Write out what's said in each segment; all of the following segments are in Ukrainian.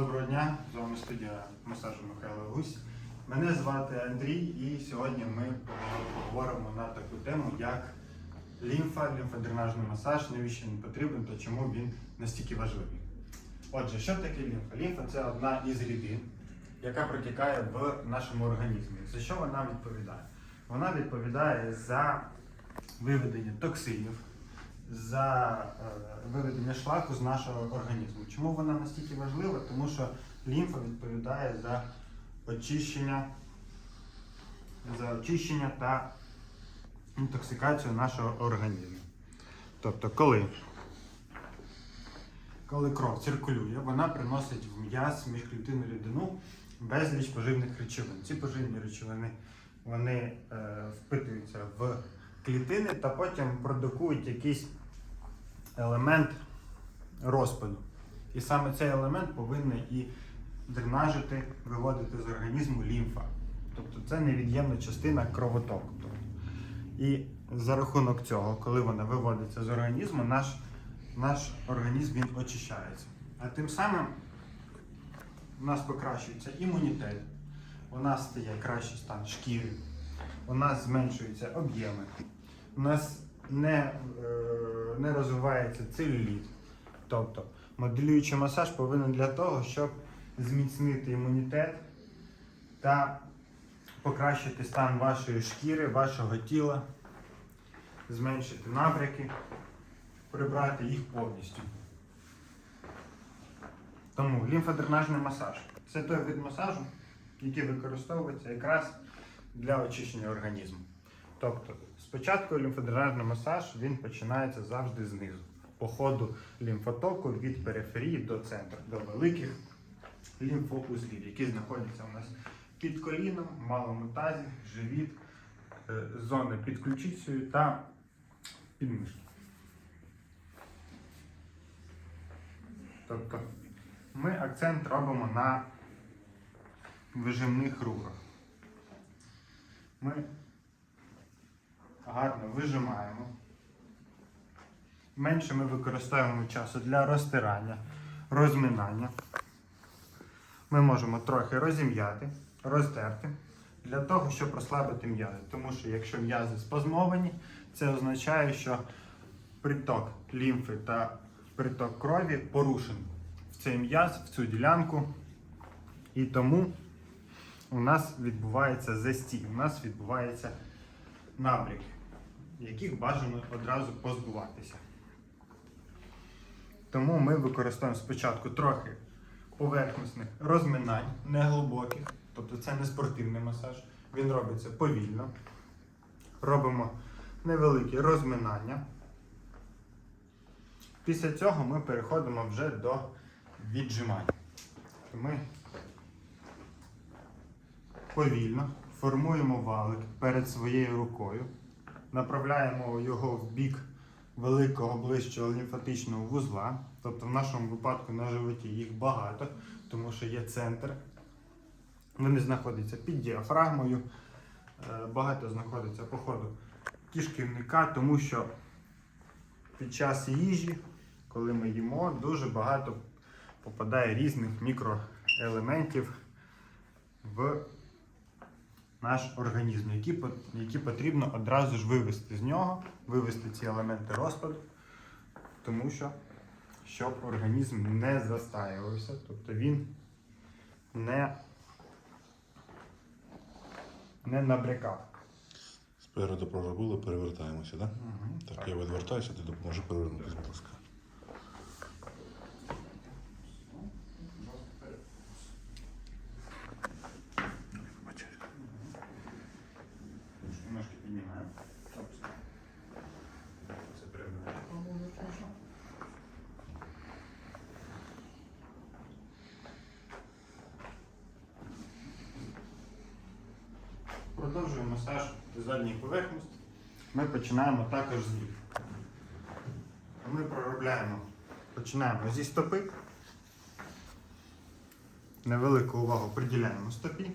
Доброго дня, з вами студія масажу Михайло Гусь. Мене звати Андрій, і сьогодні ми поговоримо на таку тему, як лімфа, лімфодренажний масаж, навіщо він потрібен та чому він настільки важливий. Отже, що таке лімфа? Лімфа це одна із рідин, яка протікає в нашому організмі. За що вона відповідає? Вона відповідає за виведення токсинів, за е, виведення шлаку з нашого організму. Чому вона настільки важлива? Тому що лімфа відповідає за очищення, за очищення та інтоксикацію нашого організму. Тобто, коли, коли кров циркулює, вона приносить в м'яз міжклітинну рідину безліч поживних речовин. Ці поживні речовини вони е, впитуються в клітини та потім продукують якийсь елемент розпаду. І саме цей елемент повинен і дренажити, виводити з організму лімфа. Тобто це невід'ємна частина кровотоку. І за рахунок цього, коли вона виводиться з організму, наш, наш організм він очищається. А тим самим у нас покращується імунітет, у нас стає кращий стан шкіри, у нас зменшуються об'єми, у нас не, е, не розвивається целюліт. Тобто моделюючий масаж повинен для того, щоб зміцнити імунітет та покращити стан вашої шкіри, вашого тіла, зменшити набряки, прибрати їх повністю. Тому лімфодренажний масаж це той вид масажу, який використовується якраз для очищення організму. Тобто, спочатку лімфодренажний масаж він починається завжди знизу, по ходу лімфотоку від периферії до центру, до великих лімфоузлів, які знаходяться у нас під коліном, в малому тазі, живіт, е, зони під ключицею та підмишки. Тобто ми акцент робимо на вижимних рухах. Ми гарно вижимаємо. Менше ми використовуємо часу для розтирання, розминання. Ми можемо трохи розім'яти, розтерти для того, щоб розслабити м'язи. Тому що якщо м'язи спазмовані, це означає, що приток лімфи та приток крові порушений в цей м'яз, в цю ділянку. І тому у нас відбувається застій, у нас відбувається набряки, яких бажано одразу позбуватися. Тому ми використовуємо спочатку трохи поверхностних розминань, не глибоких, тобто це не спортивний масаж, він робиться повільно. Робимо невеликі розминання. Після цього ми переходимо вже до віджимань. Ми повільно формуємо валик перед своєю рукою, направляємо його в бік великого ближчого лімфатичного вузла. Тобто в нашому випадку на животі їх багато, тому що є центр. Вони знаходяться під діафрагмою, е, багато знаходиться по ходу кишківника, тому що під час їжі, коли ми їмо, дуже багато попадає різних мікроелементів в наш організм, які, які потрібно одразу ж вивести з нього, вивести ці елементи розпаду, тому що щоб організм не застаювався, тобто він не, не набрякав. Спереду проробили, перевертаємося, так? Мгм, Так, так. я відвертаюся, ти допоможи перевернутися, будь ласка. Продовжуємо масаж задньої поверхності. Ми починаємо також з ніг. Ми проробляємо, починаємо зі стопи. Невелику увагу приділяємо стопі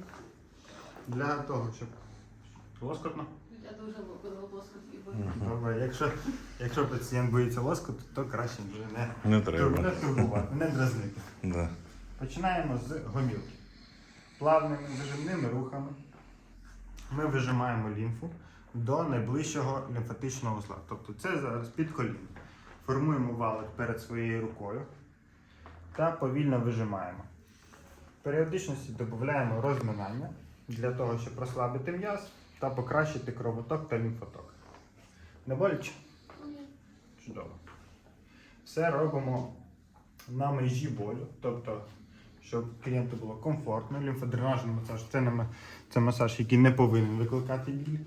для того, щоб лоскотно. Я дуже лоскотки Мгм. Добре, якщо, якщо пацієнт боїться лоскоту, то краще вже не, Не не турбувати, не дразнити. Да. Починаємо з гомілки. Плавними вижимними рухами ми вижимаємо лімфу до найближчого лімфатичного узла. Тобто це зараз під коліном. Формуємо валик перед своєю рукою та повільно вижимаємо. В періодичності додаємо розминання для того, щоб розслабити м'яз та покращити кровоток та лімфоток. Не боляче? Чудово. Все робимо на межі болю, тобто, щоб клієнту було комфортно. Лімфодренажний масаж це, не це масаж, який не повинен викликати біль.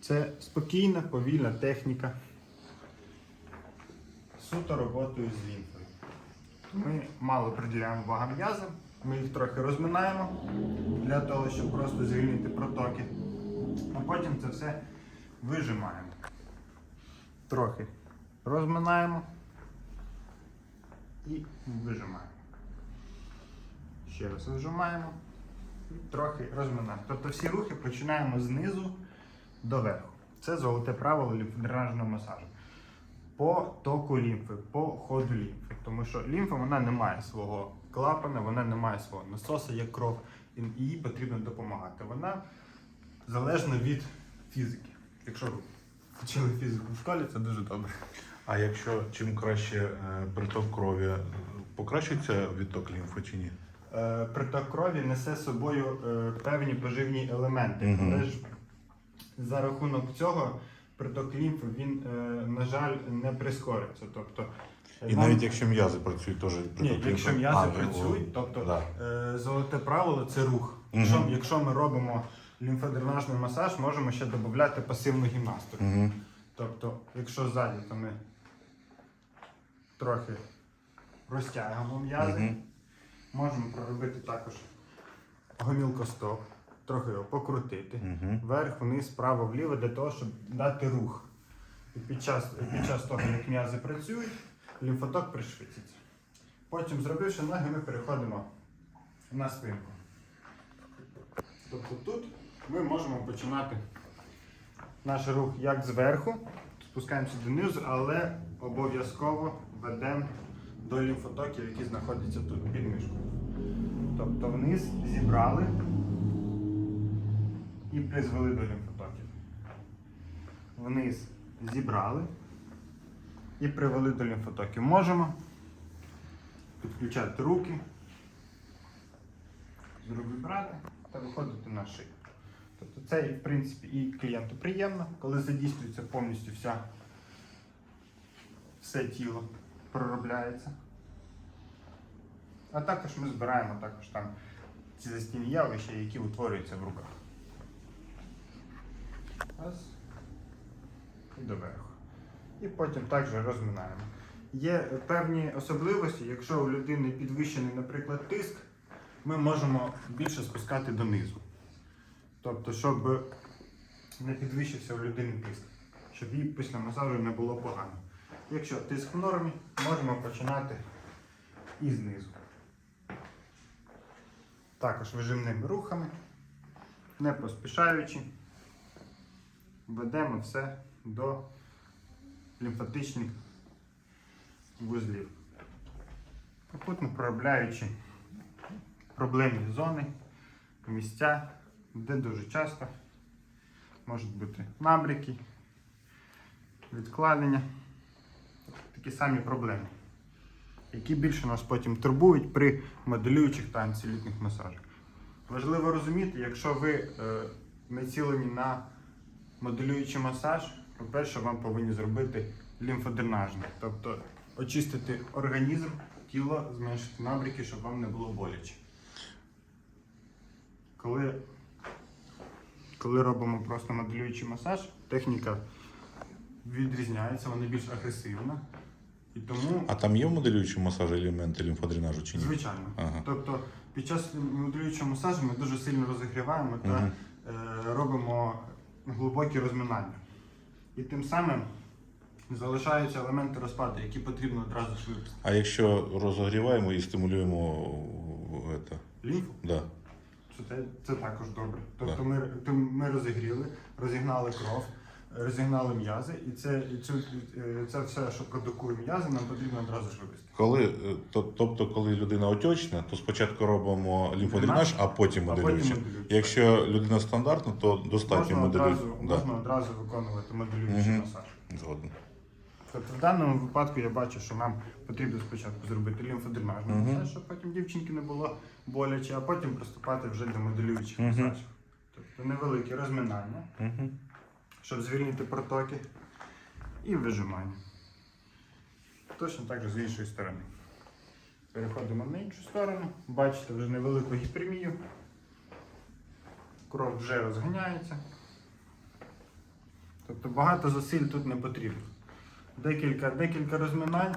Це спокійна, повільна техніка. Суто роботою з лімфою. Ми мало приділяємо увагу м'язам, ми їх трохи розминаємо для того, щоб просто звільнити протоки. А потім це все вижимаємо. Трохи розминаємо і вижимаємо. Ще раз вижимаємо і трохи розминаємо. Тобто всі рухи починаємо знизу до верху. Це золоте правило лімфодренажного масажу. По току лімфи, по ходу лімфи. Тому що лімфа вона не має свого клапана, вона не має свого насоса, як кров, і їй потрібно допомагати. Вона залежна від фізики. Якщо ви вчили фізику в школі, це дуже добре. А якщо чим краще е, приток крові, е, покращується відток лімфи чи ні? Е, Приток крові несе з собою е, певні поживні елементи, Мгм. але ж за рахунок цього приток лімфи він, е, на жаль, не прискориться. Тобто, І нам- навіть якщо м'язи працюють, теж приток Ні, якщо м'язи працюють, тобто да. золоте правило це рух. Мгм. Якщо, якщо ми робимо лімфодренажний масаж, можемо ще додати пасивну гімнастику. Угу. Тобто, якщо ззаді, то ми трохи розтягуємо м'язи. Угу. Можемо проробити також гомілкостоп, трохи його покрутити. Угу. Вверх, вниз, вправо, вліво, для того, щоб дати рух. І під час, під час того, як м'язи працюють, лімфоток пришвидшиться. Потім, зробивши ноги, ми переходимо на спинку. Тобто тут ми можемо починати наш рух як зверху, спускаємося донизу, але обов'язково ведемо до лімфотоків, які знаходяться тут під мишкою. Тобто вниз зібрали і призвели до лімфотоків. Вниз зібрали і привели до лімфотоків. Можемо підключати руки, брати та виходити на шию. Тобто це, в принципі, і клієнту приємно, коли задійствується повністю вся, все тіло проробляється. А також ми збираємо також там ці застійні явища, які утворюються в руках. Раз. І доверху. І потім також розминаємо. Є певні особливості, якщо у людини підвищений, наприклад, тиск, ми можемо більше спускати донизу. Тобто, щоб не підвищився у людини тиск, щоб їй після масажу не було погано. Якщо тиск в нормі, можемо починати і знизу. Також вижимними рухами, не поспішаючи, ведемо все до лімфатичних вузлів. Попутно проробляючи проблемні зони, місця, де дуже часто можуть бути набряки, відкладення, такі самі проблеми, які більше нас потім турбують при моделюючих та анцелютних масажах. Важливо розуміти, якщо ви е, націлені на моделюючий масаж, по-перше, вам повинні зробити лімфодренажний, тобто очистити організм, тіло, зменшити набряки, щоб вам не було боляче. Коли, коли робимо просто моделюючий масаж, техніка відрізняється, вона більш агресивна. І тому, А там є в моделюючому масажі елементи лімфодренажу чи ні? звичайно. Ага. Тобто під час моделюючого масажу ми дуже сильно розігріваємо та Мгм. е, робимо глибокі розминання. І тим самим залишаються елементи розпаду, які потрібно одразу ж випустити. А якщо розогріваємо і стимулюємо это, Лімфу да. це, те- це також добре. Тобто Да. ми, ми розігріли, розігнали кров, розігнали м'язи, і це, і цю, е, це все, що продукує м'язи, нам потрібно одразу ж вивести. Коли, е, то, тобто, коли людина отечна, то спочатку робимо лімфодренаж, а потім моделюючи. Якщо людина стандартна, то достатньо Можна одразу, моделюючи. можна одразу виконувати моделюючий Мгм. масаж. Згоден. Тобто в даному випадку я бачу, що нам потрібно спочатку зробити лімфодренажний Мгм. масаж, щоб потім дівчинки не було боляче, а потім приступати вже до моделюючих Мгм. масажів. Тобто невелике розминання, Угу. Щоб звільнити протоки, і вижимання. Точно так же з іншої сторони. Переходимо на іншу сторону. Бачите вже невелику гіпермію. Кров вже розганяється. Тобто багато зусиль тут не потрібно. Декілька, декілька розминань,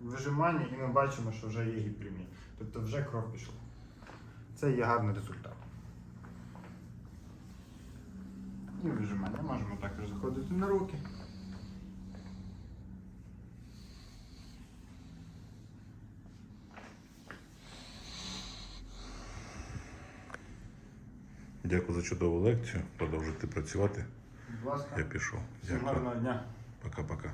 вижимання, і ми бачимо, що вже є гіпермія. Тобто вже кров пішла. Це є гарний результат. І вижимання. Можемо також заходити на руки. Дякую за чудову лекцію. Продовжуйте працювати. Будь ласка. Я пішов. Дякую. гарного дня. Пока-пока.